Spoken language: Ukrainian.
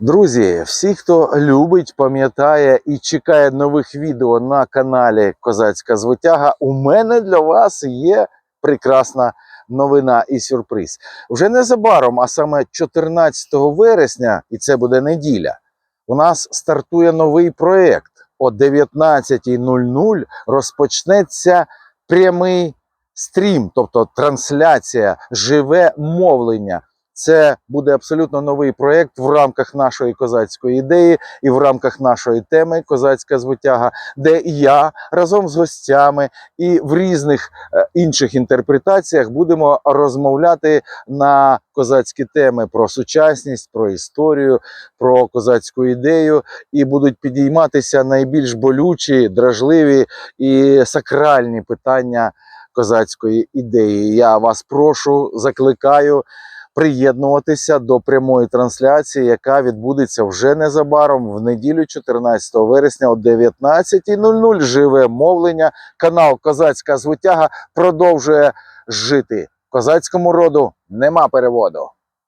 Друзі, всі, хто любить, пам'ятає і чекає нових відео на каналі Козацька Звитяга, у мене для вас є прекрасна новина і сюрприз. Вже незабаром, а саме 14 вересня, і це буде неділя, у нас стартує новий проєкт. О 19.00 розпочнеться прямий стрім, тобто трансляція, живе мовлення. Це буде абсолютно новий проєкт в рамках нашої козацької ідеї і в рамках нашої теми Козацька звитяга, де я разом з гостями і в різних е, інших інтерпретаціях будемо розмовляти на козацькі теми про сучасність, про історію, про козацьку ідею, і будуть підійматися найбільш болючі, дражливі і сакральні питання козацької ідеї. Я вас прошу, закликаю приєднуватися до прямої трансляції, яка відбудеться вже незабаром в неділю, 14 вересня о 19.00. Живе мовлення. Канал Козацька звитяга продовжує жити. Козацькому роду нема переводу.